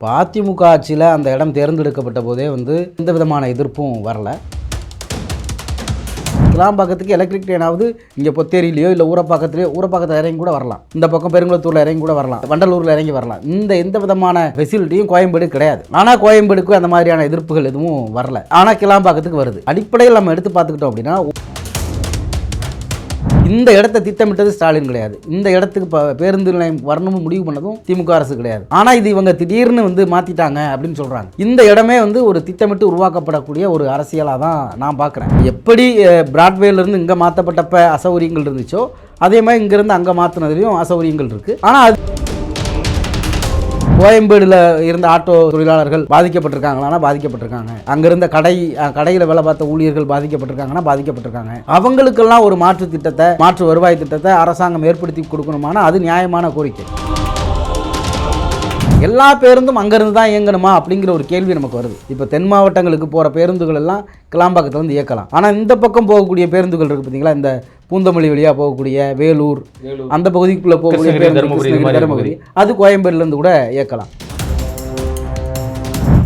இப்போ அதிமுக ஆட்சியில் அந்த இடம் தேர்ந்தெடுக்கப்பட்ட போதே வந்து எந்த விதமான எதிர்ப்பும் வரல. கிளாம்பாக்கத்துக்கு எலக்ட்ரிக் ட்ரெயினாவது இங்கே பொத்தேரியிலையோ இல்லை ஊரப்பாக்கத்துலையோ ஊரப்பாக்கத்தில் இறங்கி கூட வரலாம். இந்த பக்கம் பெருங்குளத்தூரில் இறங்கி கூட வரலாம். வண்டலூரில் இறங்கி வரலாம். இந்த எந்த விதமான ஃபெசிலிட்டியும் கோயம்பேடு கிடையாது. ஆனால் கோயம்பேடுக்கு அந்த மாதிரியான எதிர்ப்புகள் எதுவும் வரல. ஆனால் கிளாம்பாக்கத்துக்கு வருது. அடிப்படையில் நம்ம எடுத்து பார்த்துக்கிட்டோம் அப்படின்னா இந்த இடத்த திட்டமிட்டது ஸ்டாலின் கிடையாது. இந்த இடத்துக்கு இப்போ பேருந்து நிலையம் வரணும்னு முடிவு பண்ணதும் திமுக அரசு கிடையாது. ஆனால் இது இவங்க திடீர்னு வந்து மாற்றிட்டாங்க அப்படின்னு சொல்கிறாங்க இந்த இடமே வந்து ஒரு திட்டமிட்டு உருவாக்கப்படக்கூடிய ஒரு அரசியலாக தான் நான் பார்க்குறேன் எப்படி அஹ், பிராட்வேலேருந்து இங்கே மாற்றப்பட்டப்ப அசௌகரியங்கள் இருந்துச்சோ அதே மாதிரி இங்கேருந்து அங்கே மாற்றினதுலேயும் அசௌரியங்கள் இருக்குது ஆனால் அது கோயம்பேடுல இருந்த ஆட்டோ தொழிலாளர்கள் பாதிக்கப்பட்டிருக்காங்களானா பாதிக்கப்பட்டிருக்காங்க. அங்க இருந்த கடை கடையில் கடையில வேலை பார்த்த ஊழியர்கள் பாதிக்கப்பட்டிருக்காங்கன்னா பாதிக்கப்பட்டிருக்காங்க. அவங்களுக்கெல்லாம் ஒரு மாற்று திட்டத்தை மாற்று வருவாய் திட்டத்தை அரசாங்கம் ஏற்படுத்தி கொடுக்கணுமானா அது நியாயமான கோரிக்கை. எல்லா பேருந்தும் அங்கேருந்து தான் இயங்கணுமா அப்படிங்கிற ஒரு கேள்வி நமக்கு வருது. இப்போ தென் மாவட்டங்களுக்கு போகிற பேருந்துகள் எல்லாம் கிளாம்பாக்கத்தில் வந்து இயக்கலாம். ஆனால் இந்த பக்கம் போகக்கூடிய பேருந்துகள் இருக்குது பார்த்தீங்களா இந்த பூந்தமல்லி வழியாக போகக்கூடிய வேலூர் அந்த பகுதிக்குள்ளே போகக்கூடிய தருமபுரி, அது கோயம்பேடுலேருந்து கூட இயக்கலாம்.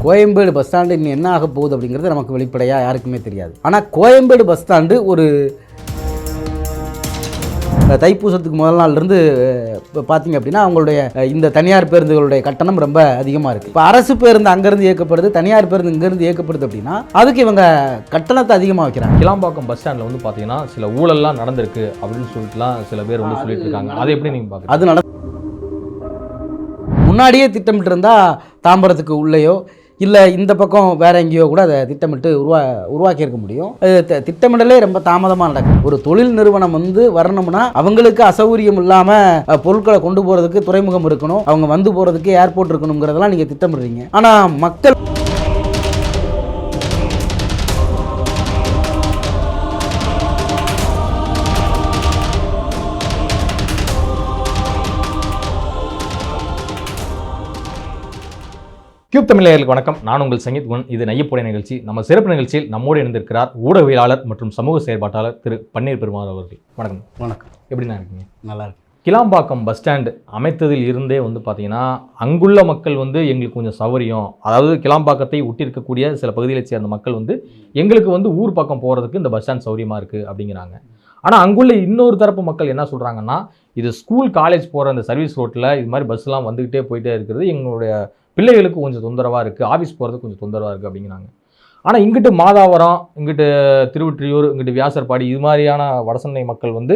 கோயம்பேடு பஸ் ஸ்டாண்டு இன்னும் என்ன ஆக போகுது அப்படிங்கிறது நமக்கு வெளிப்படையாக யாருக்குமே தெரியாது. ஆனால் கோயம்பேடு பஸ் ஸ்டாண்டு ஒரு தைப்பூசத்துக்கு முதல் நாள்லேருந்து பார்த்தீங்க அப்படின்னா அவங்களுடைய இந்த தனியார் பேருந்துகளுடைய கட்டணம் ரொம்ப அதிகமாக இருக்குது இப்போ அரசு பேருந்து அங்கேருந்து இயக்கப்படுது தனியார் பேருந்து இங்கேருந்து இயக்கப்படுது அப்படின்னா அதுக்கு இவங்க கட்டணத்தை அதிகமாக வைக்கிறாங்க. கிளாம்பாக்கம் பஸ் ஸ்டாண்டில் வந்து பார்த்தீங்கன்னா சில ஊழல்லாம் நடந்திருக்கு அப்படின்னு சொல்லிட்டுலாம் சில பேர் வந்து சொல்லிட்டு இருக்காங்க. அதை எப்படி நீங்கள் பார்க்குறீங்க அது நட முன்னாடியே திட்டமிட்டு இருந்தால் தாம்பரத்துக்கு உள்ளேயோ இல்லை இந்த பக்கம் வேற எங்கேயோ கூட அதை திட்டமிட்டு உருவா உருவாக்கியிருக்க முடியும். திட்டமிடலே ரொம்ப தாமதமாக நடக்கும் ஒரு தொழில் நிறுவனம் வந்து வரணும்னா அவங்களுக்கு அசௌகரியம் இல்லாமல் பொருட்களை கொண்டு போகிறதுக்கு துறைமுகம் இருக்கணும். அவங்க வந்து போகிறதுக்கு ஏர்போர்ட் இருக்கணுங்கிறதெல்லாம் நீங்கள் திட்டமிடுறீங்க. ஆனால் மக்கள் கியூப் தமிழர்களுக்கு வணக்கம். நான் உங்கள் சங்கீத் குணன். இது நையப்புடைய நிகழ்ச்சி. நம்ம சிறப்பு நிகழ்ச்சியில் நம்மோடு இணைந்திருக்கிறார் ஊடகவியலாளர் மற்றும் சமூக செயற்பாட்டாளர் திரு பன்னீர் பெருமாள் அவர்கள். வணக்கம். வணக்கம். எப்படிண்ணா இருக்கீங்க? நல்லா இருக்கு கிளாம்பாக்கம் பஸ் ஸ்டாண்டு அமைத்ததில் இருந்தே வந்து பார்த்தீங்கன்னா அங்குள்ள மக்கள் வந்து எங்களுக்கு கொஞ்சம் சௌகரியம் அதாவது கிளாம்பாக்கத்தை ஒட்டி இருக்கக்கூடிய சில பகுதிகளை சேர்ந்த மக்கள் வந்து எங்களுக்கு வந்து ஊர் பக்கம் போகிறதுக்கு இந்த பஸ் ஸ்டாண்ட் சௌகரியமாக இருக்குது அப்படிங்கிறாங்க. ஆனால் அங்குள்ள இன்னொரு தரப்பு மக்கள் என்ன சொல்கிறாங்கன்னா இது ஸ்கூல் காலேஜ் போகிற அந்த சர்வீஸ் ரோட்டில் இது மாதிரி பஸ்லாம் வந்துக்கிட்டே போயிட்டே இருக்கிறது. எங்களுடைய பிள்ளைகளுக்கு கொஞ்சம் தொந்தரவாக இருக்குது ஆஃபீஸ் போகிறதுக்கு கொஞ்சம் தொந்தரவாக இருக்குது அப்படிங்கிறாங்க. ஆனால் இங்கிட்டு மாதாவரம் இங்கிட்டு திருவொற்றியூர் இங்கிட்டு வியாசர்பாடி இது மாதிரியான வடசென்னை மக்கள் வந்து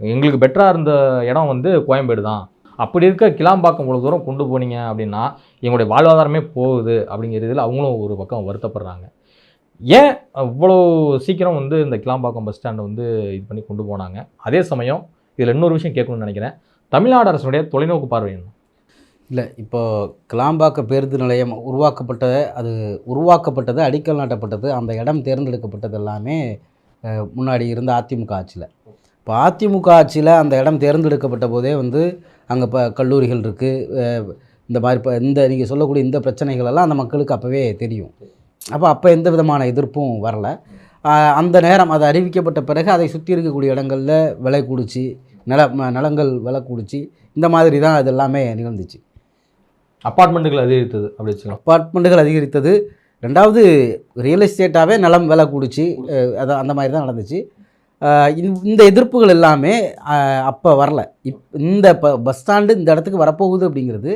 எங்களுக்கு பெட்டராக இருந்த இடம் வந்து கோயம்பேடு தான். அப்படி இருக்க கிளாம்பாக்கம் இவ்வளோ தூரம் கொண்டு போனீங்க அப்படின்னா எங்களுடைய வாழ்வாதாரமே போகுது அப்படிங்கிறதுல அவங்களும் ஒரு பக்கம் வருத்தப்படுறாங்க. ஏன் இவ்வளோ சீக்கிரம் வந்து இந்த கிளாம்பாக்கம் பஸ் ஸ்டாண்டை வந்து இது பண்ணி கொண்டு போனாங்க? அதே சமயம் இதில் இன்னொரு விஷயம் கேட்கணும்னு நினைக்கிறேன். தமிழ்நாடு அரசுடைய தொலைநோக்கு பார்வை என்ன? இல்லை இப்போ கிளாம்பாக்க பேருந்து நிலையம் உருவாக்கப்பட்ட அது உருவாக்கப்பட்டது அடிக்கல் நாட்டப்பட்டது அந்த இடம் தேர்ந்தெடுக்கப்பட்டது எல்லாமே முன்னாடி இருந்த அதிமுக ஆட்சியில். இப்போ அதிமுக ஆட்சியில் அந்த இடம் தேர்ந்தெடுக்கப்பட்ட போதே வந்து அங்கே இப்போ கல்லூரிகள் இருக்குது இந்த மாதிரி இப்போ இந்த நீங்கள் சொல்லக்கூடிய இந்த பிரச்சனைகளெல்லாம் அந்த மக்களுக்கு அப்போவே தெரியும். அப்போ அப்போ எந்த விதமான எதிர்ப்பும் வரல. அந்த நேரம் அது அறிவிக்கப்பட்ட பிறகு அதை சுற்றி இருக்கக்கூடிய இடங்களில் விலை கூடிச்சு நில நிலங்கள் விலை கூடிச்சு இந்த மாதிரி தான் அது எல்லாமே நிகழ்ந்துச்சு. அப்பார்ட்மெண்ட்டுகள் அதிகரித்தது அப்படி வச்சுக்கலாம் அப்பார்ட்மெண்ட்டுகள் அதிகரித்தது. ரெண்டாவது ரியல் எஸ்டேட்டாகவே நிலம் விலை கூடிச்சு. அதான் அது அந்த மாதிரி தான் நடந்துச்சு. இந்த- எதிர்ப்புகள் எல்லாமே அப்போ வரல. இப் இந்த இப்போ பஸ் ஸ்டாண்டு இந்த இடத்துக்கு வரப்போகுது அப்படிங்கிறது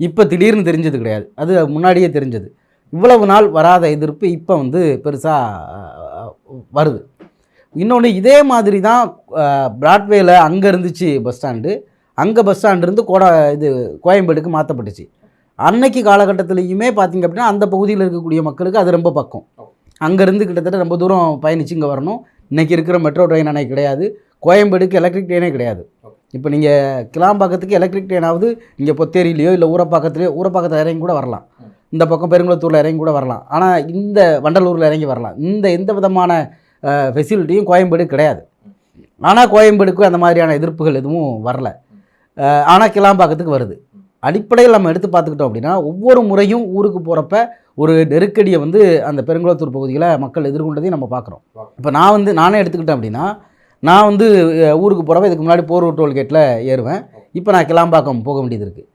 இப்போ திடீர்னு தெரிஞ்சது கிடையாது. அது முன்னாடியே தெரிஞ்சது. இவ்வளவு நாள் வராத எதிர்ப்பு இப்போ வந்து பெருசாக வருது. இன்னொன்று இதே மாதிரி தான் பிராட்வேயில் அங்கே இருந்துச்சு பஸ் ஸ்டாண்டு. அங்கே பஸ் ஸ்டாண்டு இருந்து கோடா இது கோயம்பேடுக்கு மாற்றப்பட்டுச்சு அன்னைக்கு காலகட்டத்திலையுமே பார்த்தீங்க அப்படின்னா அந்த பகுதியில் இருக்கக்கூடிய மக்களுக்கு அது ரொம்ப பக்கம் அங்கேருந்து கிட்டத்தட்ட ரொம்ப தூரம் பயணிச்சு இங்கே வரணும். இன்றைக்கி இருக்கிற மெட்ரோ ட்ரெயின் அன்னைக்கு கிடையாது. கோயம்பேடுக்கு எலக்ட்ரிக் ட்ரெயினே கிடையாது. இப்போ நீங்கள் கிளாம்பாக்கத்துக்கு எலக்ட்ரிக் ட்ரெயினாவது இங்கே பொத்தேரியிலையோ இல்லை ஊரப்பாக்கத்துலையோ ஊரப்பாக்கத்தில் இறங்கி கூட வரலாம். இந்த பக்கம் பெருங்குளத்தூரில் இறங்கி கூட வரலாம். ஆனால் இந்த வண்டலூரில் இறங்கி வரலாம். இந்த எந்த விதமான ஃபெசிலிட்டியும் கோயம்பேடு கிடையாது. ஆனால் கோயம்பேடுக்கு அந்த மாதிரியான எதிர்ப்புகள் எதுவும் வரல. ஆனால் கிளாம்பாக்கத்துக்கு வருது. அடிப்படையில் நம்ம எடுத்து பார்த்துக்கிட்டோம் அப்படின்னா ஒவ்வொரு முறையும் ஊருக்கு போகிறப்ப ஒரு நெருக்கடியை வந்து அந்த பெருங்குளத்தூர் பகுதியில் மக்கள் எதிர்கொண்டதையும் நம்ம பார்க்குறோம். இப்போ நான் வந்து நானே எடுத்துக்கிட்டேன் அப்படின்னா நான் வந்து ஊருக்கு போகிறப்ப இதுக்கு முன்னாடி போரூர் டோல்கேட்டில் ஏறுவேன். இப்போ நான் கிளாம்பாக்கம் போக வேண்டியது இருக்குது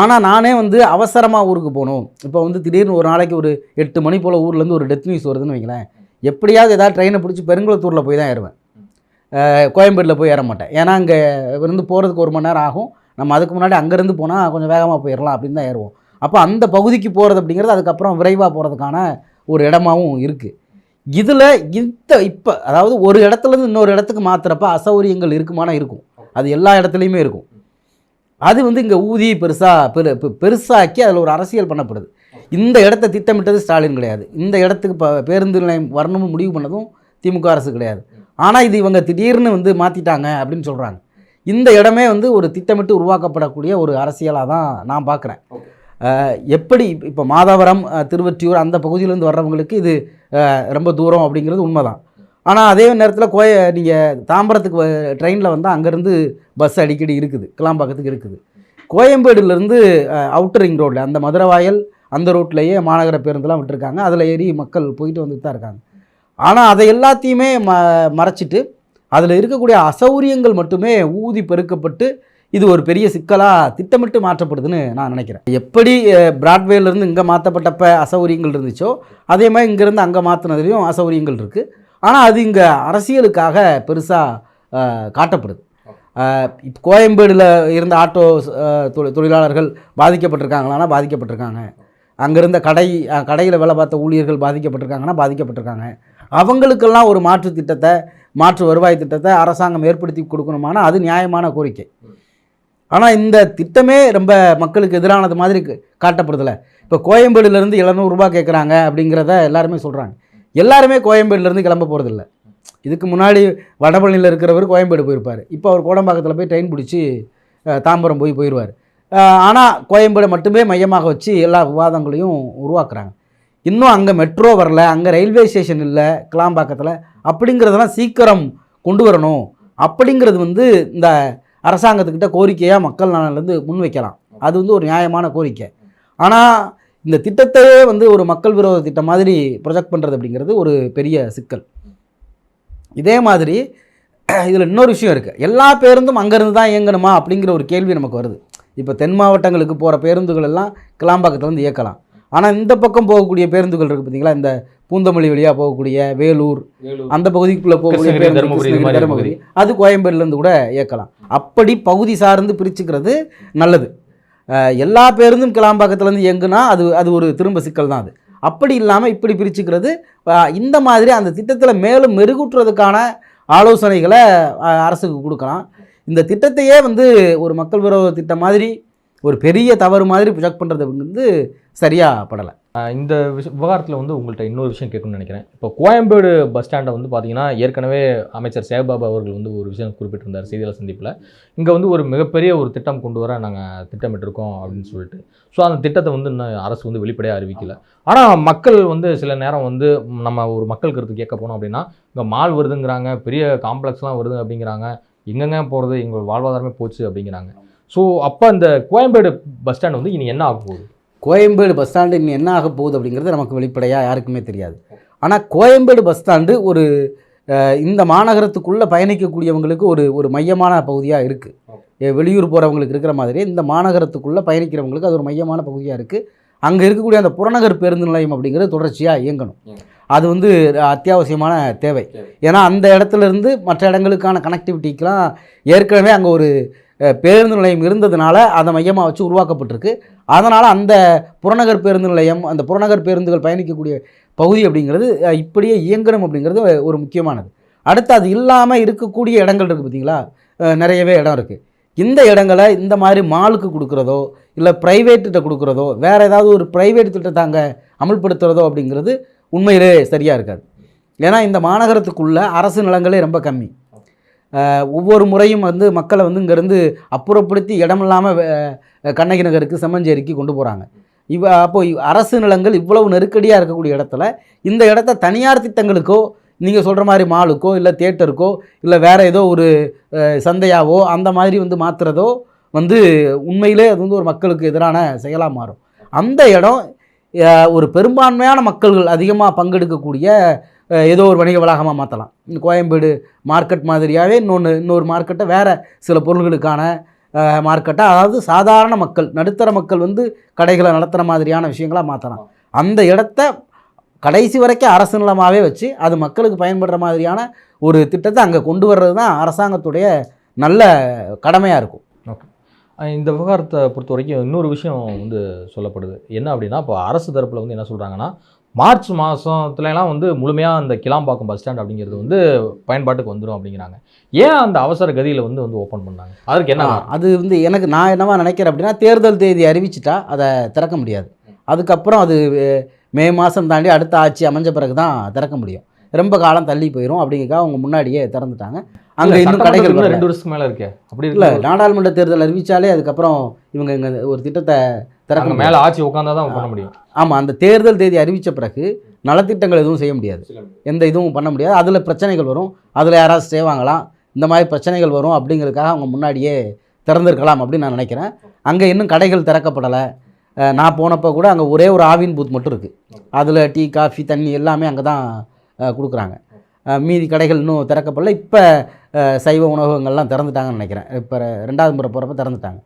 ஆனால் நானே வந்து அவசரமாக ஊருக்கு போகணும். இப்போ வந்து திடீர்னு ஒரு நாளைக்கு ஒரு எட்டு மணி போல் ஊர்லேருந்து ஒரு டெத் நியூஸ் வருதுன்னு வைங்களேன். எப்படியாவது ஏதாவது ட்ரெயினை பிடிச்சி பெருங்குளத்தூரில் போய் தான் ஏறுவேன். கோயம்பேட்டில் போய் ஏற மாட்டேன். ஏன்னா அங்கே இருந்து போகிறதுக்கு ஒரு மணி நேரம் ஆகும். நம்ம அதுக்கு முன்னாடி அங்கேருந்து போனால் கொஞ்சம் வேகமாக போயிடலாம் அப்படின்னு தான் ஏறுவோம். அப்போ அந்த பகுதிக்கு போகிறது அப்படிங்கிறது அதுக்கப்புறம் விரைவாக போகிறதுக்கான ஒரு இடமாவும் இருக்குது இதில் இந்த இப்போ அதாவது ஒரு இடத்துலேருந்து இன்னொரு இடத்துக்கு மாற்றுறப்ப அசௌகரியங்கள் இருக்குமானா இருக்கும். அது எல்லா இடத்துலையுமே இருக்கும். அது வந்து இங்கே ஊதி பெருசாக பெரு பெருசாக்கி அதில் ஒரு அரசியல் பண்ணப்படுது. இந்த இடத்த திட்டமிட்டது ஸ்டாலின் கிடையாது. இந்த இடத்துக்கு இப்போ பேருந்து நிலையம் வரணும்னு முடிவு பண்ணதும் திமுக அரசு கிடையாது. ஆனால் இது இவங்க திடீர்னு வந்து மாற்றிட்டாங்க அப்படின்னு சொல்கிறாங்க இந்த இடமே வந்து ஒரு திட்டமிட்டு உருவாக்கப்படக்கூடிய ஒரு அரசியலாக தான் நான் பார்க்குறேன். எப்படி இப்போ மாதவரம் திருவொற்றியூர் அந்த பகுதியிலேருந்து வர்றவங்களுக்கு இது ரொம்ப தூரம் அப்படிங்கிறது உண்மைதான். ஆனால் அதே நேரத்தில் கோய நீங்கள் தாம்பரத்துக்கு ட்ரெயினில் வந்தால் அங்கேருந்து பஸ் அடிக்கடி இருக்குது கிளாம்பாக்கத்துக்கு இருக்குது. கோயம்பேடுலேருந்து அவுட்டர் ரிங் ரோட்டில் அந்த மதுரவாயல் அந்த ரோட்லேயே மாநகர பேருந்துலாம் விட்டுருக்காங்க. அதில் ஏறி மக்கள் போயிட்டு வந்துட்டு தான் இருக்காங்க. ஆனால் அதை எல்லாத்தையுமே ம மறைச்சிட்டு அதில் இருக்கக்கூடிய அசௌரியங்கள் மட்டுமே ஊதி பெருக்கப்பட்டு இது ஒரு பெரிய சிக்கலாக திட்டமிட்டு மாற்றப்படுதுன்னு நான் நினைக்கிறேன். எப்படி பிராட்வேலேருந்து இங்கே மாற்றப்பட்டப்ப அசௌரியங்கள் இருந்துச்சோ அதே மாதிரி இங்கேருந்து அங்கே மாற்றினதுலேயும் அசௌரியங்கள் இருக்குது ஆனால் அது இங்கே அரசியலுக்காக பெருசாக காட்டப்படுது. இப்போ கோயம்பேடில் இருந்த ஆட்டோ தொழி- தொழிலாளர்கள் பாதிக்கப்பட்டிருக்காங்களான்னா பாதிக்கப்பட்டிருக்காங்க. அங்கேருந்த கடை கடையில் வேலை பார்த்த ஊழியர்கள் பாதிக்கப்பட்டிருக்காங்கன்னா பாதிக்கப்பட்டிருக்காங்க. அவங்களுக்கெல்லாம் ஒரு மாற்று திட்டத்தை மாற்று வருவாய் திட்டத்தை அரசாங்கம் ஏற்படுத்தி கொடுக்கணுமானா அது நியாயமான கோரிக்கை. ஆனால் இந்த திட்டமே ரொம்ப மக்களுக்கு எதிரானது மாதிரி காட்டப்படுதில்லை இப்போ கோயம்பேடுலேருந்து எழுநூறுபா கேட்குறாங்க அப்படிங்கிறத எல்லாருமே சொல்கிறாங்க எல்லாருமே கோயம்பேடுலேருந்து கிளம்ப போகிறதில்ல இதுக்கு முன்னாடி வடபழனியில் இருக்கிறவர் கோயம்பேடு போயிருப்பார். இப்போ அவர் கோடம்பாக்கத்தில் போய் ட்ரெயின் பிடிச்சி தாம்பரம் போய் போயிடுவார் ஆனால் கோயம்பேடு மட்டுமே மையமாக வச்சு எல்லா விவாதங்களையும் உருவாக்குறாங்க. இன்னும் அங்கே மெட்ரோ வரல அங்கே ரயில்வே ஸ்டேஷன் இல்லை கிளாம்பாக்கத்தில் அப்படிங்கிறதெல்லாம் சீக்கிரம் கொண்டு வரணும். அப்படிங்கிறது வந்து இந்த அரசாங்கத்துக்கிட்ட கோரிக்கையாக மக்கள் நலன்லேருந்து முன்வைக்கலாம். அது வந்து ஒரு நியாயமான கோரிக்கை. ஆனால் இந்த திட்டத்தையே வந்து ஒரு மக்கள் விரோத திட்டம் மாதிரி ப்ரொஜெக்ட் பண்ணுறது அப்படிங்கிறது ஒரு பெரிய சிக்கல். இதே மாதிரி இதில் இன்னொரு விஷயம் இருக்குது எல்லா பேருந்தும் அங்கேருந்து தான் இயங்கணுமா அப்படிங்கிற ஒரு கேள்வி நமக்கு வருது. இப்போ தென் மாவட்டங்களுக்கு போகிற பேருந்துகள் எல்லாம் கிளாம்பாக்கத்துலேருந்து இயக்கலாம். ஆனால் இந்த பக்கம் போகக்கூடிய பேருந்துகள் இருக்குது பார்த்தீங்களா இந்த பூந்தமல்லி வழியாக போகக்கூடிய வேலூர் அந்த பகுதிக்குள்ளே போகக்கூடிய தருமபுரி அது கோயம்பேடுலேருந்து கூட இயக்கலாம். அப்படி பகுதி சார்ந்து பிரிச்சுக்கிறது நல்லது. எல்லா பேருந்தும் கிளாம்பாக்கத்துலேருந்து இயங்குனா அது அது ஒரு திரும்ப சிக்கல் தான் அது. அப்படி இல்லாமல் இப்படி பிரிச்சுக்கிறது இந்த மாதிரி அந்த திட்டத்தில் மேலும் மெருகூட்டுறதுக்கான ஆலோசனைகளை அரசுக்கு கொடுக்கலாம். இந்த திட்டத்தையே வந்து ஒரு மக்கள் விரோத திட்டம் மாதிரி ஒரு பெரிய தவறு மாதிரி ப்ரொஜெக்ட் பண்ணுறது வந்து சரியாக படலை. இந்த விஷ விவகாரத்தில் வந்து உங்கள்கிட்ட இன்னொரு விஷயம் கேட்கணும்னு நினைக்கிறேன். இப்போ கோயம்பேடு பஸ் ஸ்டாண்டை வந்து பார்த்தீங்கன்னா ஏற்கனவே அமைச்சர் சேபாபா அவர்கள் வந்து ஒரு விஷயம் குறிப்பிட்டிருந்தார் செய்தியாளர் சந்திப்பில். இங்கே வந்து ஒரு மிகப்பெரிய ஒரு திட்டம் கொண்டு வர நாங்கள் திட்டமிட்டிருக்கோம் அப்படின்னு சொல்லிட்டு. ஸோ அந்த திட்டத்தை வந்து இன்னும் அரசு வந்து வெளிப்படையாக அறிவிக்கல. ஆனால் மக்கள் வந்து சில நேரம் வந்து நம்ம ஒரு மக்கள் கருத்து கேட்க போனோம் அப்படின்னா இங்கே மால் வருதுங்கிறாங்க பெரிய காம்ப்ளெக்ஸ்லாம் வருது அப்படிங்கிறாங்க எங்கெங்க போகிறது எங்கள் வாழ்வாதாரமே போச்சு அப்படிங்கிறாங்க. ஸோ அப்போ அந்த கோயம்பேடு பஸ் ஸ்டாண்ட் வந்து இனி என்ன ஆக போகுது? கோயம்பேடு பஸ் ஸ்டாண்டு இன்னும் என்ன ஆக போகுது அப்படிங்கிறது நமக்கு வெளிப்படையாக யாருக்குமே தெரியாது. ஆனால் கோயம்பேடு பஸ் ஸ்டாண்டு ஒரு இந்த மாநகரத்துக்குள்ளே பயணிக்கக்கூடியவங்களுக்கு ஒரு ஒரு மையமான பகுதியாக இருக்குது வெளியூர் போகிறவங்களுக்கு இருக்கிற மாதிரி இந்த மாநகரத்துக்குள்ளே பயணிக்கிறவங்களுக்கு அது ஒரு மையமான பகுதியாக இருக்குது அங்கே இருக்கக்கூடிய அந்த புறநகர் பேருந்து நிலையம் அப்படிங்கிறது தொடர்ச்சியாக இயங்கணும். அது வந்து அத்தியாவசியமான தேவை. ஏன்னா அந்த இடத்துல இருந்து மற்ற இடங்களுக்கான கனெக்டிவிட்டிக்கெலாம் ஏற்கனவே அங்கே ஒரு பேருந்து நிலையம் இருந்ததுனால அதை மையமாக வச்சு உருவாக்கப்பட்டிருக்கு. அதனால் அந்த புறநகர் பேருந்து நிலையம் அந்த புறநகர் பேருந்துகள் பயணிக்கக்கூடிய பகுதி அப்படிங்கிறது இப்படியே இயங்கணும் அப்படிங்கிறது ஒரு முக்கியமானது. அடுத்து அது இல்லாமல் இருக்கக்கூடிய இடங்கள் இருக்குது பார்த்தீங்களா நிறையவே இடம் இருக்குது இந்த இடங்களை இந்த மாதிரி மாலுக்கு கொடுக்குறதோ இல்லை ப்ரைவேட்டுகிட்ட கொடுக்குறதோ வேறு ஏதாவது ஒரு ப்ரைவேட் திட்டத்தை அங்கே அமல்படுத்துகிறதோ அப்படிங்கிறது உண்மையிலே சரியாக இருக்காது. ஏன்னா இந்த மாநகரத்துக்குள்ளே அரசு நிலங்களே ரொம்ப கம்மி. ஒவ்வொரு முறையும் வந்து மக்களை வந்து இங்கேருந்து அப்புறப்படுத்தி இடம் இல்லாமல் கண்ணகி நகருக்கு செம்மஞ்சேரிக்கு கொண்டு போகிறாங்க இவ அப்போ அரசு நிலங்கள் இவ்வளவு நெருக்கடியாக இருக்கக்கூடிய இடத்துல இந்த இடத்த தனியார் திட்டங்களுக்கோ நீங்கள் சொல்கிற மாதிரி மாலுக்கோ இல்லை தியேட்டருக்கோ இல்லை வேறு ஏதோ ஒரு சந்தையாவோ அந்த மாதிரி வந்து மாற்றுறதோ வந்து உண்மையிலே அது வந்து ஒரு மக்களுக்கு எதிரான செயலாக மாறும். அந்த இடம் ஒரு பெரும்பான்மையான மக்கள்கள் அதிகமாக பங்கெடுக்கக்கூடிய ஏதோ ஒரு வணிக வளாகமாக மாற்றலாம் இந்த கோயம்பேடு மார்க்கெட் மாதிரியாகவே இன்னொன்று இன்னொரு மார்க்கெட்டை வேறு சில பொருள்களுக்கான மார்க்கெட்டாக அதாவது சாதாரண மக்கள் நடுத்தர மக்கள் வந்து கடைகளை நடத்துகிற மாதிரியான விஷயங்களாக மாற்றலாம் அந்த இடத்த கடைசி வரைக்கும் அரசு நிலமாகவே வச்சு அது மக்களுக்கு பயன்படுற மாதிரியான ஒரு திட்டத்தை அங்கே கொண்டு வர்றது தான் அரசாங்கத்துடைய நல்ல கடமையாக இருக்கும். ஓகே இந்த விவகாரத்தை பொறுத்த வரைக்கும் இன்னொரு விஷயம் வந்து சொல்லப்படுது. என்ன அப்படின்னா இப்போ அரசு தரப்பில் வந்து என்ன சொல்கிறாங்கன்னா மார்ச் மாதத்துலலாம் வந்து முழுமையாக அந்த கிளாம்பாக்கம் பஸ் ஸ்டாண்ட் அப்படிங்கிறது வந்து பயன்பாட்டுக்கு வந்துடும் அப்படிங்கிறாங்க. ஏன் அந்த அவசர கதியில் வந்து வந்து ஓப்பன் பண்ணாங்க? அதற்கு என்ன அது வந்து எனக்கு நான் என்னவா நினைக்கிறேன் அப்படின்னா தேர்தல் தேதி அறிவிச்சிட்டா அதை திறக்க முடியாது. அதுக்கப்புறம் அது மே மாதம் தாண்டி அடுத்த ஆட்சி அமைஞ்ச பிறகு தான் திறக்க முடியும். ரொம்ப காலம் தள்ளி போயிடும் அப்படிங்கிறக்காக அவங்க முன்னாடியே திறந்துட்டாங்க. அங்கே இன்னும் கடைகள். ரெண்டு வருஷத்துக்கு மேலே இருக்கே. அப்படி இல்லை நாடாளுமன்ற தேர்தல் அறிவிச்சாலே அதுக்கப்புறம் இவங்க இங்கே ஒரு திட்டத்தை திறக்க மேலே ஆட்சி உட்காந்தா தான் பண்ண முடியும். ஆமாம் அந்த தேர்தல் தேதி அறிவித்த பிறகு நலத்திட்டங்கள் எதுவும் செய்ய முடியாது. எந்த இதுவும் பண்ண முடியாது. அதில் பிரச்சனைகள் வரும். அதில் யாராவது ஸ்டே வாங்கலாம். இந்த மாதிரி பிரச்சனைகள் வரும் அப்படிங்கிறதுக்காக அவங்க முன்னாடியே திறந்திருக்கலாம் அப்படின்னு நான் நினைக்கிறேன். அங்கே இன்னும் கடைகள் திறக்கப்படலை. நான் போனப்போ கூட அங்கே ஒரே ஒரு ஆவின் பூத் மட்டும் இருக்குது அதில் டீ காஃபி தண்ணி எல்லாமே அங்கே தான் கொடுக்குறாங்க. மீதி கடைகள் இன்னும் திறக்கப்படல. இப்போ சைவ உணவகங்கள்லாம் திறந்துட்டாங்கன்னு நினைக்கிறேன். இப்போ ரெண்டாவது முறை போகிறப்ப திறந்துட்டாங்க.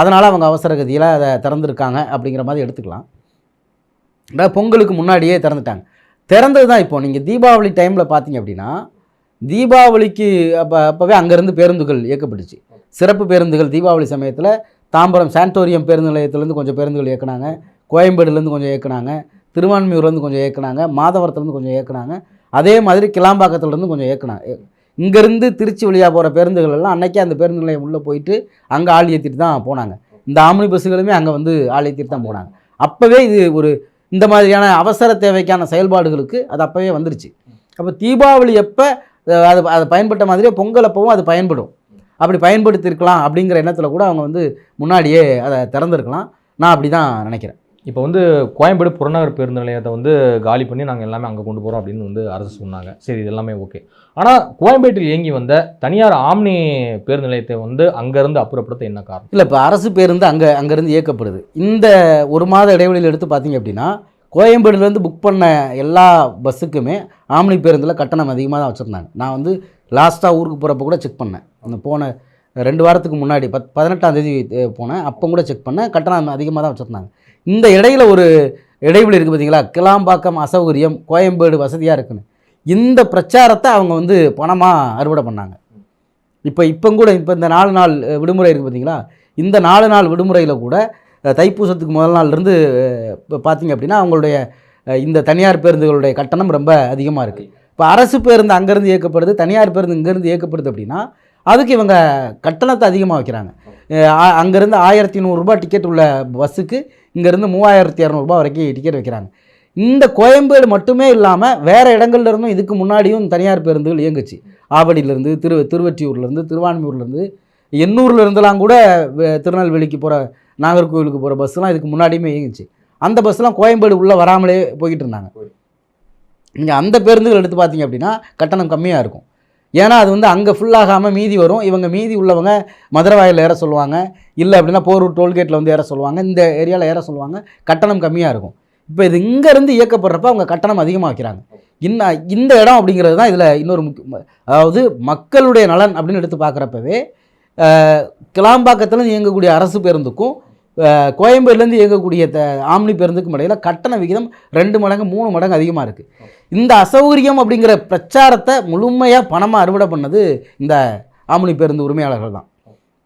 அதனால் அவங்க அவசர கதியில் அதை திறந்துருக்காங்க அப்படிங்கிற மாதிரி எடுத்துக்கலாம். அதாவது பொங்கலுக்கு முன்னாடியே திறந்துட்டாங்க. திறந்தது தான் இப்போ. நீங்கள் தீபாவளி டைமில் பார்த்தீங்க அப்படின்னா தீபாவளிக்கு அப்போ அப்போவே அங்கேருந்து பேருந்துகள் இயக்கப்பட்டுச்சு. சிறப்பு பேருந்துகள் தீபாவளி சமயத்தில் தாம்பரம் சான்டோரியம் பேருந்து நிலையத்துலேருந்து கொஞ்சம் பேருந்துகள் இயக்குனாங்க. கோயம்பேடுலேருந்து கொஞ்சம் இயக்குனாங்க. திருவான்மியூர்லேருந்து கொஞ்சம் இயக்குனாங்க. மாதவரத்துலேருந்து கொஞ்சம் இயக்குனாங்க. அதே மாதிரி கிளாம்பாக்கத்துலேருந்து கொஞ்சம் இயக்குனாங்க இங்கேருந்து திருச்சி வழியாக போகிற பேருந்துகள் எல்லாம் அன்றைக்கே அந்த பேருந்து நிலையம் உள்ளே போயிட்டு அங்கே ஆள் ஏற்றிட்டு தான் போனாங்க. இந்த ஆம்னி பஸ்ஸுகளுமே அங்கே வந்து ஆள் ஏற்றிட்டு தான் போனாங்க. அப்போவே இது ஒரு இந்த மாதிரியான அவசர தேவைக்கான செயல்பாடுகளுக்கு அது அப்போவே வந்துருச்சு. அப்போ தீபாவளி எப்போ அது அது பயன்பட்ட மாதிரியே பொங்கல் அப்பவும் அது பயன்படும். அப்படி பயன்படுத்தியிருக்கலாம் அப்படிங்கிற எண்ணத்தில் கூட அவங்க வந்து முன்னாடியே அதை திறந்துருக்கலாம். நான் அப்படி தான் நினைக்கிறேன். இப்போ வந்து கோயம்பேடு புறநகர் பேருந்து நிலையத்தை வந்து காலி பண்ணி நாங்கள் எல்லாமே அங்கே கொண்டு போகிறோம் அப்படின்னு வந்து அரசு சொன்னாங்க. சரி இது எல்லாமே ஓகே. ஆனால் கோயம்பேட்டில் இயங்கி வந்த தனியார் ஆம்னி பேருந்து நிலையத்தை வந்து அங்கேருந்து அப்புறப்படுத்த என்ன காரணம்? இல்லை இப்போ அரசு பேருந்து அங்கே அங்கேருந்து இயக்கப்படுது. இந்த ஒரு மாத இடைவெளியில் எடுத்து பார்த்தீங்க அப்படின்னா கோயம்பேடுலேருந்து புக் பண்ண எல்லா பஸ்ஸுக்குமே ஆம்னி பேருந்தில் கட்டணம் அதிகமாக தான் வச்சுருந்தாங்க. நான் வந்து லாஸ்ட்டாக ஊருக்கு போகிறப்ப கூட செக் பண்ணேன். அந்த போன ரெண்டு வாரத்துக்கு முன்னாடி பத் பதினெட்டாம் தேதி போனேன். அப்போ கூட செக் பண்ணேன். கட்டணம் அதிகமாக தான் வச்சுருந்தாங்க. இந்த இடையில ஒரு இடைவெளி இருக்குது பார்த்தீங்களா கிளாம்பாக்கம் அசௌகரியம் கோயம்பேடு வசதியாக இருக்குன்னு. இந்த பிரச்சாரத்தை அவங்க வந்து பணமாக அறுவடை பண்ணாங்க. இப்போ இப்போ கூட இப்போ இந்த நாலு நாள் விடுமுறை இருக்குது பார்த்தீங்களா இந்த நாலு நாள் விடுமுறையில் கூட தைப்பூசத்துக்கு முதல் நாள்லேருந்து இப்போ பார்த்தீங்க அப்படின்னா அவங்களுடைய இந்த தனியார் பேருந்துகளுடைய கட்டணம் ரொம்ப அதிகமாக இருக்குது இப்போ அரசு பேருந்து அங்கேருந்து இயக்கப்படுது தனியார் பேருந்து இங்கேருந்து இயக்கப்படுது அப்படின்னா அதுக்கு இவங்க கட்டணத்தை அதிகமாக வைக்கிறாங்க. அங்கேருந்து ஆயிரத்தி நூறுரூபா டிக்கெட் உள்ள பஸ்ஸுக்கு இங்கேருந்து மூவாயிரத்தி இரநூறுபா வரைக்கும் டிக்கெட் வைக்கிறாங்க. இந்த கோயம்பேடு மட்டுமே இல்லாமல் வேறு இடங்கள்ல இருந்தும் இதுக்கு முன்னாடியும் தனியார் பேருந்துகள் இயங்குச்சு. ஆவடியிலேருந்து திரு திருவெற்றியூர்லேருந்து திருவான்மியூர்லேருந்து எண்ணூர்ல இருந்தெல்லாம் கூட திருநெல்வேலிக்கு போகிற நாகர்கோவிலுக்கு போகிற பஸ்ஸுலாம் இதுக்கு முன்னாடியுமே இயங்குச்சு. அந்த பஸ்லாம் கோயம்பேடு உள்ளே வராமலே போய்கிட்டு இருந்தாங்க. நீங்கள் அந்த பேருந்துகள் எடுத்து பார்த்தீங்க அப்படின்னா கட்டணம் கம்மியாக இருக்கும். ஏன்னா அது வந்து அங்கே ஃபுல்லாகாமல் மீதி வரும். இவங்க மீதி உள்ளவங்க மதுரவாயில் ஏற சொல்லுவாங்க. இல்லை அப்படின்னா போரூர் டோல்கேட்டில் வந்து ஏற சொல்லுவாங்க. இந்த ஏரியாவில் ஏற சொல்லுவாங்க. கட்டணம் கம்மியாக இருக்கும். இப்போ இது இங்கேருந்து இயக்கப்படுறப்ப அவங்க கட்டணம் அதிகமாக வைக்கிறாங்க இன்னும் இந்த இடம் அப்படிங்கிறது தான் இதில் இன்னொரு முக்கிய அதாவது மக்களுடைய நலன் அப்படின்னு எடுத்து பார்க்குறப்பவே கிளாம்பாக்கத்தில் இயங்கக்கூடிய அரசு பேருந்துக்கும் கோயம்பேடுலேருந்து இயங்கக்கூடிய த ஆம்னி பேருந்துக்கும் இடையில் கட்டண விகிதம் ரெண்டு மடங்கு மூணு மடங்கு அதிகமாக இருக்குது இந்த அசௌகரியம் அப்படிங்கிற பிரச்சாரத்தை முழுமையாக பணமாக அறுவடை பண்ணது இந்த ஆம்னி பேருந்து உரிமையாளர்கள் தான்.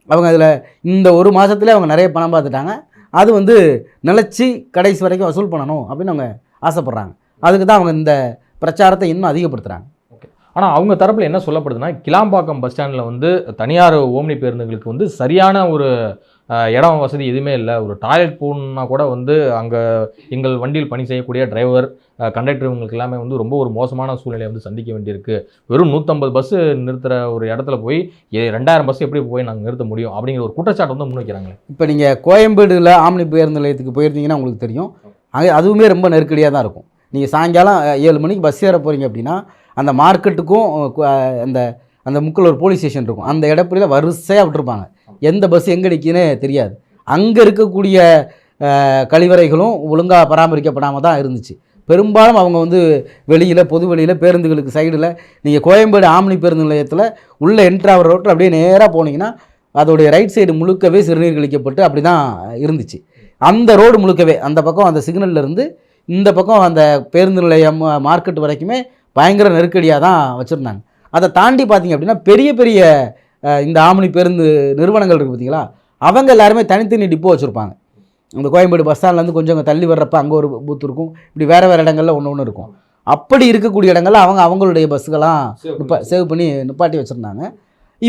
அவங்க அதில் இந்த ஒரு மாதத்துலேயே அவங்க நிறைய பணம் பார்த்துட்டாங்க. அது வந்து நிலச்சி கடைசி வரைக்கும் வசூல் பண்ணணும் அப்படின்னு அவங்க ஆசைப்பட்றாங்க. அதுக்கு தான் அவங்க இந்த பிரச்சாரத்தை இன்னும் அதிகப்படுத்துகிறாங்க ஆனால் அவங்க தரப்பில் என்ன சொல்லப்படுதுன்னா கிளாம்பாக்கம் பஸ் ஸ்டாண்டில் வந்து தனியார் ஓம்னி பேருந்துகளுக்கு வந்து சரியான ஒரு இடம் வசதி எதுவுமே இல்லை. ஒரு டாய்லெட் போகணுன்னா கூட வந்து அங்கே எங்கள் வண்டியில் பணி செய்யக்கூடிய டிரைவர் கண்டக்டர் இவங்களுக்கு எல்லாமே வந்து ரொம்ப ஒரு மோசமான சூழ்நிலையை வந்து சந்திக்க வேண்டியிருக்கு. வெறும் நூற்றம்பது பஸ்ஸு நிறுத்துகிற ஒரு இடத்துல போய் ரெண்டாயிரம் பஸ் எப்படி போய் நாங்கள் நிறுத்த முடியும்? அப்படிங்கிற ஒரு குற்றச்சாட்டு வந்து முன்வைக்கிறாங்களே இப்போ நீங்கள் கோயம்பேடுல ஆம்னி பேருந்து நிலையத்துக்கு போயிருந்தீங்கன்னா உங்களுக்கு தெரியும். அங்கே அதுவுமே ரொம்ப நெருக்கடியாக தான் இருக்கும். நீங்கள் சாயங்காலம் ஏழு மணிக்கு பஸ் ஏற போகிறீங்க அப்படின்னா அந்த மார்க்கெட்டுக்கும் அந்த அந்த முக்கில் ஒரு போலீஸ் ஸ்டேஷன் இருக்கும். அந்த இடப்படியில் வரிசையாக விட்டுருப்பாங்க. எந்த பஸ் எங்கே நிற்கினே தெரியாது. அங்கே இருக்கக்கூடிய கழிவறைகளும் ஒழுங்காக பராமரிக்கப்படாமல் தான் இருந்துச்சு. பெரும்பாலும் அவங்க வந்து வெளியில் பொது வெளியில் பேருந்துகளுக்கு சைடில் நீங்கள் கோயம்பேடு ஆம்னி பேருந்து நிலையத்தில் உள்ளே என்ட்ராவர் ரோட்டில் அப்படியே நேராக போனீங்கன்னா அதோடைய ரைட் சைடு முழுக்கவே சிறுநீர் கழிக்கப்பட்டு அப்படி தான் இருந்துச்சு. அந்த ரோடு முழுக்கவே அந்த பக்கம் அந்த சிக்னல்ல இருந்து இந்த பக்கம் அந்த பேருந்து நிலையம் மார்க்கெட் வரைக்குமே பயங்கர நெருக்கடியாக தான் வச்சுருந்தாங்க. அதை தாண்டி பார்த்தீங்க அப்படின்னா பெரிய பெரிய இந்த ஆம்னி பேருந்து நிறுவனங்கள் இருக்குது பார்த்தீங்களா? அவங்க எல்லாருமே தனித்தனி டிப்போ வச்சுருப்பாங்க. இந்த கோயம்பேடு பஸ் ஸ்டாண்ட்லேருந்து கொஞ்சம் அங்க தள்ளி வர்றப்ப அங்கே ஒரு பூத் இருக்கும். இப்படி வேறு வேறு இடங்கள்ல ஒன்று ஒன்று இருக்கும். அப்படி இருக்கக்கூடிய இடங்கள்ல அவங்க அவங்களுடைய நிப்பா சேவ் பண்ணி நிப்பாட்டி வச்சுருந்தாங்க.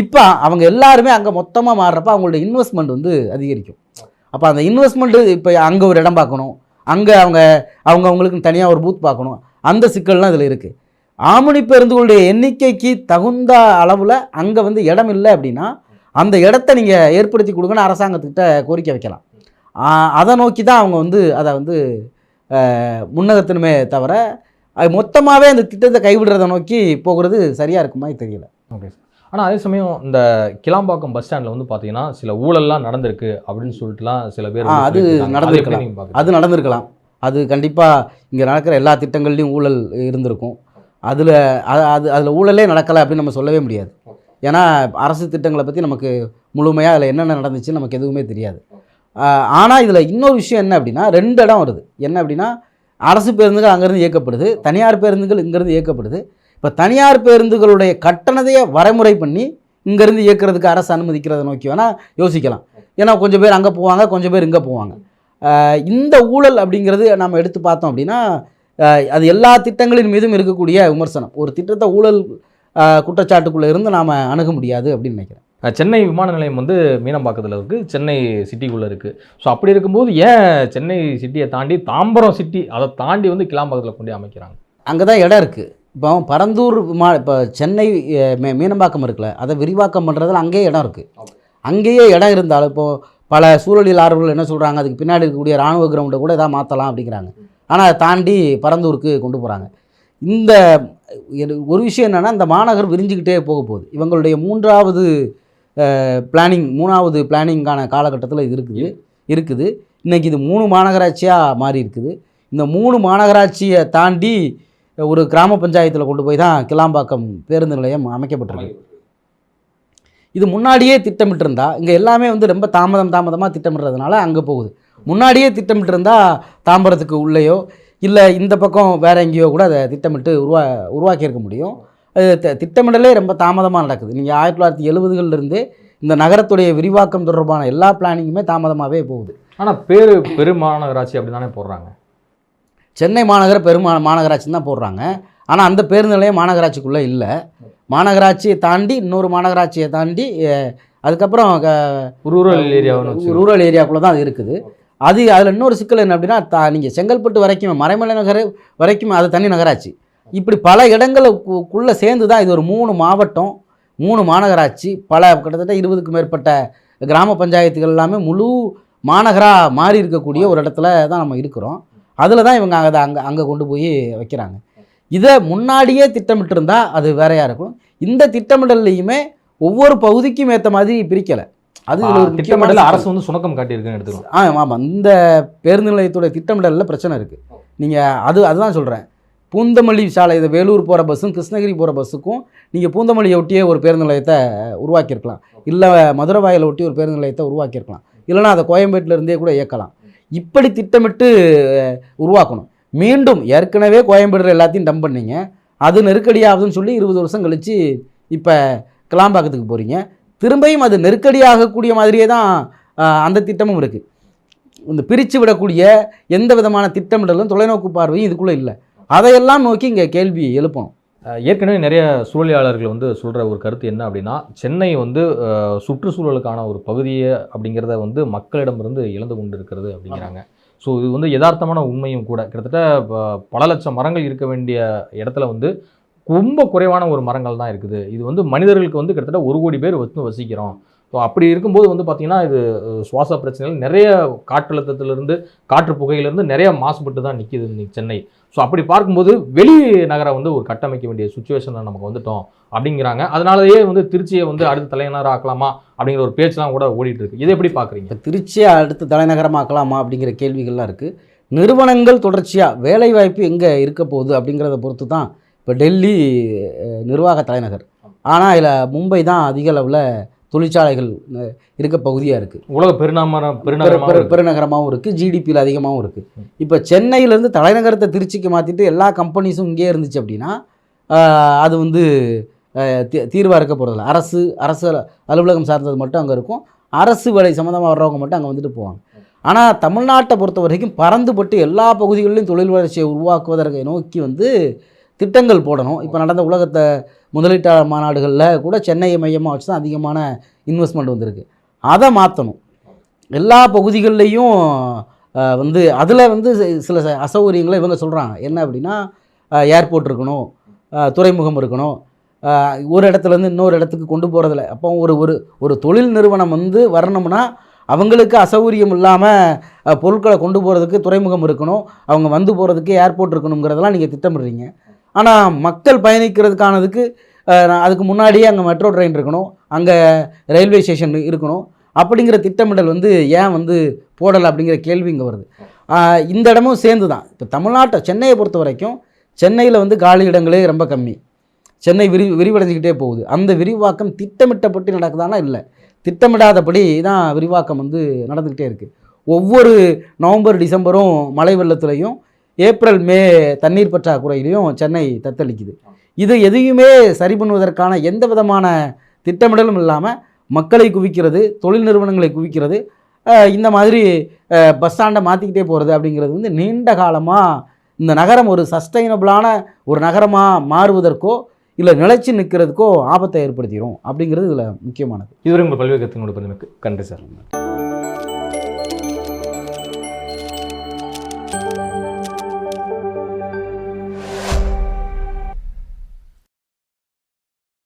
இப்போ அவங்க எல்லாருமே அங்கே மொத்தமாக மாறுறப்ப அவங்களுடைய இன்வெஸ்ட்மெண்ட் வந்து அதிகரிக்கும். அப்போ அந்த இன்வெஸ்ட்மெண்ட்டு இப்போ அங்கே ஒரு இடம் பார்க்கணும். அங்கே அவங்க அவங்க அவங்களுக்கு தனியாக ஒரு பூத் பார்க்கணும். அந்த சிக்கல்லாம் இதில் இருக்குது ஆமணி பேருந்துகளுடைய எண்ணிக்கைக்கு தகுந்த அளவில் அங்கே வந்து இடம் இல்லை அப்படின்னா அந்த இடத்த நீங்கள் ஏற்படுத்தி கொடுங்கன்னு அரசாங்கத்துக்கிட்ட கோரிக்கை வைக்கலாம். அதை நோக்கி தான் அவங்க வந்து அதை வந்து அஹ், முன்னகர்த்தணுமே தவிர அது மொத்தமாகவே அந்த திட்டத்தை கைவிடுறதை நோக்கி போகிறது சரியாக இருக்குமா தெரியல. Okay sir. ஆனால் அதே சமயம் இந்த கிளாம்பாக்கம் பஸ் ஸ்டாண்டில் வந்து பார்த்தீங்கன்னா சில ஊழல்லாம் நடந்திருக்கு அப்படின்னு சொல்லிட்டுலாம் சில பேர் அது நடந்திருக்கலாம். அது நடந்திருக்கலாம். அது கண்டிப்பாக இங்கே நடக்கிற எல்லா திட்டங்கள்லையும் ஊழல் இருந்திருக்கும். அதில் அது அதில் ஊழலே நடக்கலை அப்படின்னு நம்ம சொல்லவே முடியாது. ஏன்னா அரசு திட்டங்களை பற்றி நமக்கு முழுமையாக அதில் என்னென்ன நடந்துச்சுன்னு நமக்கு எதுவுமே தெரியாது. ஆனால் இதில் இன்னொரு விஷயம் என்ன அப்படின்னா ரெண்டு இடம் வருது. என்ன அப்படின்னா அரசு பேருந்துகள் அங்கேருந்து இயக்கப்படுது தனியார் பேருந்துகள் இங்கேருந்து இயக்கப்படுது. இப்போ தனியார் பேருந்துகளுடைய கட்டணத்தையே வரைமுறை பண்ணி இங்கேருந்து இயக்கிறதுக்கு அரசு அனுமதிக்கிறத நோக்கி வேணால் யோசிக்கலாம். ஏன்னா கொஞ்சம் பேர் அங்கே போவாங்க கொஞ்சம் பேர் இங்கே போவாங்க. இந்த ஊழல் அப்படிங்கிறது நம்ம எடுத்து பார்த்தோம் அப்படின்னா அது எல்லா திட்டங்களின் மீதும் இருக்கக்கூடிய விமர்சனம். ஒரு திட்டத்தை ஊழல் குற்றச்சாட்டுக்குள்ளே இருந்து நாம் அணுக முடியாது அப்படின்னு நினைக்கிறேன். சென்னை விமான நிலையம் வந்து மீனம்பாக்கத்தில் இருக்குது சென்னை சிட்டிக்குள்ளே இருக்குது ஸோ அப்படி இருக்கும்போது ஏன் சென்னை சிட்டியை தாண்டி தாம்பரம் சிட்டி அதை தாண்டி வந்து கிளாம்பாக்கத்தில் கொண்டு அமைக்கிறாங்க? அங்கே தான் இடம் இருக்குது இப்போ பரந்தூர் விமா இப்போ சென்னை மீ- மீனம்பாக்கம் இருக்குல்ல அதை விரிவாக்கம் பண்ணுறதுல அங்கேயே இடம் இருக்குது அங்கேயே இடம் இருந்தாலும் இப்போது பல சூழலியல் ஆர்வலர்கள் என்ன சொல்கிறாங்க அதுக்கு பின்னாடி இருக்கக்கூடிய ராணுவ கிரவுண்டை கூட எதாவது மாற்றலாம் அப்படிங்கிறாங்க. ஆனால் அதை தாண்டி பரந்தூருக்கு கொண்டு போகிறாங்க இந்த ஒரு விஷயம் என்னென்னா இந்த மாநகர் விரிஞ்சுக்கிட்டே போக போகுது. இவங்களுடைய மூன்றாவது பிளானிங் மூணாவது பிளானிங்கான காலகட்டத்தில் இது இருக்குது. இருக்குது. இன்றைக்கி இது மூணு மாநகராட்சியாக மாறி இருக்குது. இந்த மூணு மாநகராட்சியை தாண்டி ஒரு கிராம பஞ்சாயத்தில் கொண்டு போய் தான் கிளாம்பாக்கம் பேருந்து நிலையம் அமைக்கப்பட்டிருக்கு. இது முன்னாடியே திட்டமிட்டிருந்தா இங்கே எல்லாமே வந்து ரொம்ப தாமதம் தாமதமாக திட்டமிடுறதுனால அங்கே போகுது. முன்னாடியே திட்டமிட்டிருந்தா தாம்பரத்துக்கு உள்ளேயோ இல்லை இந்த பக்கம் வேற எங்கேயோ கூட அதை திட்டமிட்டு உருவா உருவாக்கியிருக்க முடியும். அது தி- திட்டமிடலே ரொம்ப தாமதமாக நடக்குது. நீங்கள் ஆயிரத்தி தொள்ளாயிரத்தி எழுபதுகள்லேருந்தே இந்த நகரத்துடைய விரிவாக்கம் தொடர்பான எல்லா பிளானிங்குமே தாமதமாகவே போகுது. ஆனால் பேர் பெருமாநகராட்சி அப்படி தானே போடுறாங்க? சென்னை மாநகர பெருமா மாநகராட்சின்னு தான் போடுறாங்க. ஆனால் அந்த பேருந்து நிலையம் மாநகராட்சிக்குள்ளே இல்லை. மாநகராட்சியை தாண்டி இன்னொரு மாநகராட்சியை தாண்டி அதுக்கப்புறம் ரூரல் வச்சு ரூரல் ஏரியாக்குள்ளே தான் அது இருக்குது. அது அதில் இன்னொரு சிக்கல் என்ன அப்படின்னா தா நீங்கள் செங்கல்பட்டு வரைக்கும் மறைமலை நகர் வரைக்கும் அது தனி நகராட்சி. இப்படி பல இடங்களுக்குள்ளே சேர்ந்து தான் இது ஒரு மூணு மாவட்டம் மூணு மாநகராட்சி பல கிட்டத்தட்ட இருபதுக்கும் மேற்பட்ட கிராம பஞ்சாயத்துகள் எல்லாமே முழு மாநகராக மாறி இருக்கக்கூடிய ஒரு இடத்துல தான் நம்ம இருக்கிறோம். அதில் தான் இவங்க அதை அங்கே அங்கே கொண்டு போய் வைக்கிறாங்க. இதை முன்னாடியே திட்டமிட்டிருந்தா அது வேறையாக இருக்கும். இந்த திட்டமிடல்லையுமே ஒவ்வொரு பகுதிக்கும் ஏற்ற மாதிரி பிரிக்கலை. அது ஒரு திட்டமிடல. அரசு வந்து சுணக்கம் காட்டியிருக்குன்னு எடுத்துக்கலாம். ஆ ஆமாம் இந்த பேருந்து நிலையத்துடைய திட்டமிடலில் பிரச்சனை இருக்குது நீங்கள் அது அதுதான் சொல்கிறேன் பூந்தமல்லி சாலை இது வேலூர் போகிற பஸ்ஸும் கிருஷ்ணகிரி போகிற பஸ்ஸுக்கும் நீங்கள் பூந்தமல்லியை ஒட்டியே ஒரு பேருந்து நிலையத்தை உருவாக்கியிருக்கலாம் இல்லை மதுரை வாயிலை ஒட்டி ஒரு பேருந்து நிலையத்தை உருவாக்கியிருக்கலாம். இல்லைனா அதை கோயம்பேட்டில் இருந்தே கூட இயக்கலாம். இப்படி திட்டமிட்டு உருவாக்கணும். மீண்டும் ஏற்கனவே கோயம்பேடு எல்லாத்தையும் டம்ப் பண்ணீங்க. அது நெருக்கடியாகுதுன்னு சொல்லி இருபது வருஷம் கழித்து இப்போ கிளாம்பாக்கத்துக்கு போகிறீங்க திரும்பியும் அது நெருக்கடியாகக்கூடிய மாதிரியே தான் அந்த திட்டமும் இருக்குது இந்த பிரித்து விடக்கூடிய எந்த விதமான திட்டமிடலும் தொலைநோக்கு பார்வையும் இதுக்குள்ளே இல்லை. அதையெல்லாம் நோக்கி இங்கே கேள்வி எழுப்பணும். ஏற்கனவே நிறைய சூழலியாளர்கள் வந்து சொல்கிற ஒரு கருத்து என்ன அப்படின்னா சென்னை வந்து சுற்றுச்சூழலுக்கான ஒரு பகுதியை அப்படிங்கிறத வந்து மக்களிடமிருந்து இழந்து கொண்டு இருக்கிறது அப்படிங்கிறாங்க. ஸோ இது வந்து யதார்த்தமான உண்மையும் கூட. கிட்டத்தட்ட பல லட்சம் மரங்கள் இருக்க வேண்டிய இடத்துல வந்து ரொம்ப குறைவான ஒரு மரங்கள் தான் இருக்குது. இது வந்து மனிதர்களுக்கு வந்து கிட்டத்தட்ட ஒரு கோடி பேர் வந்து வசிக்கிறோம். ஸோ அப்படி இருக்கும்போது வந்து பார்த்திங்கன்னா இது சுவாச பிரச்சனைகள் நிறைய காற்றழுத்தத்திலிருந்து காற்று புகையிலேருந்து நிறைய மாசுபட்டு தான் நிற்கிது இன்னைக்கு சென்னை. ஸோ அப்படி பார்க்கும்போது வெளி நகரை வந்து ஒரு கட்டமைக்க வேண்டிய சுச்சுவேஷனில் நமக்கு வந்துட்டோம் அப்படிங்கிறாங்க. அதனாலேயே வந்து திருச்சியை வந்து அடுத்த தலைநகரம் ஆக்கலாமா அப்படிங்கிற ஒரு பேச்செலாம் கூட ஓடிட்டு இருக்கு. இதை எப்படி பார்க்குறீங்க இப்போ திருச்சியை அடுத்த தலைநகரமாக ஆக்கலாமா அப்படிங்கிற கேள்விகள்லாம் இருக்குது நிறுவனங்கள் தொடர்ச்சியாக வேலைவாய்ப்பு எங்கே இருக்க போகுது அப்படிங்கிறத பொறுத்து தான் இப்போ டெல்லி நிர்வாக தலைநகர். ஆனால் இதில் மும்பை தான் அதிக அளவில் தொழிற்சாலைகள் இருக்க பகுதியாக இருக்குது உலக பெருநாமர பெருநகரமாக பெரு பெருநகரமாகவும் இருக்குது ஜிடிபியில் அதிகமாகவும் இருக்குது இப்போ சென்னையிலேருந்து தலைநகரத்தை திருச்சிக்கு மாற்றிட்டு எல்லா கம்பெனிஸும் இங்கே இருந்துச்சு அப்படின்னா அது வந்து தீர்வாக இருக்க போகிறதில்ல அரசு அரசு அலுவலகம் சார்ந்தது மட்டும் அங்கே இருக்கும். அரசு வேலை சம்மந்தமாக வர்றவங்க மட்டும் அங்கே வந்துட்டு போவாங்க. ஆனால் தமிழ்நாட்டை பொறுத்த வரைக்கும் பறந்துபட்டு எல்லா பகுதிகளிலும் தொழில் வளர்ச்சியை உருவாக்குவதற்கு நோக்கி வந்து திட்டங்கள் போடணும். இப்போ நடந்த உலகத்தை முதலீட்டாளர் மாநாடுகளில் கூட சென்னையை மையமாக வச்சு தான் அதிகமான இன்வெஸ்ட்மெண்ட் வந்திருக்கு. அதை மாற்றணும் எல்லா பகுதிகள்லேயும் வந்து அதில் வந்து சில ச- அசௌகரியங்களை இவங்க சொல்கிறாங்க என்ன அப்படின்னா ஏர்போர்ட் இருக்கணும் துறைமுகம் இருக்கணும். ஒரு இடத்துலேருந்து இன்னொரு இடத்துக்கு கொண்டு போகிறதில்ல அப்போ ஒரு ஒரு ஒரு தொழில் நிறுவனம் வந்து வரணும்னா அவங்களுக்கு அசௌகரியம் இல்லாமல் பொருட்களை கொண்டு போகிறதுக்கு துறைமுகம் இருக்கணும். அவங்க வந்து போகிறதுக்கு ஏர்போர்ட் இருக்கணுங்கிறதெல்லாம் நீங்கள் திட்டமிடுறீங்க. ஆனால் மக்கள் பயணிக்கிறதுக்கானதுக்கு அதுக்கு முன்னாடியே அங்கே மெட்ரோ ட்ரெயின் இருக்கணும் அங்கே ரயில்வே ஸ்டேஷன் இருக்கணும் அப்படிங்கிற திட்டமிடல் வந்து ஏன் வந்து போடலை அப்படிங்கிற கேள்வி இங்கே வருது. இந்த இடமும் சேர்ந்து தான் இப்போ தமிழ்நாட்டை சென்னையை பொறுத்த வரைக்கும் சென்னையில் வந்து காலி இடங்களே ரொம்ப கம்மி. சென்னை விரி விரிவடைஞ்சிக்கிட்டே போகுது. அந்த விரிவாக்கம் திட்டமிட்டப்பட்டு நடக்குதானா இல்லை. திட்டமிடாதபடி தான் விரிவாக்கம் வந்து நடந்துக்கிட்டே இருக்குது ஒவ்வொரு நவம்பர் டிசம்பரும் மழை வெள்ளத்துலையும் ஏப்ரல் மே தண்ணீர் பற்றாக்குறையிலையும் சென்னை தத்தளிக்குது. இது எதையுமே சரி பண்ணுவதற்கான எந்த விதமான திட்டமிடலும் இல்லாமல் மக்களை குவிக்கிறது தொழில் நிறுவனங்களை குவிக்கிறது இந்த மாதிரி பஸ் ஸ்டாண்டை மாற்றிக்கிட்டே போகிறது அப்படிங்கிறது வந்து நீண்ட காலமாக இந்த நகரம் ஒரு சஸ்டைனபிளான ஒரு நகரமாக மாறுவதற்கோ இல்லை நிலைச்சி நிற்கிறதுக்கோ ஆபத்தை ஏற்படுத்திடும் அப்படிங்கிறது இதில் முக்கியமானது. இதுவரை உங்கள் பல்வேறு கருத்துங்களோட பதிலுக்கு நன்றி சார்.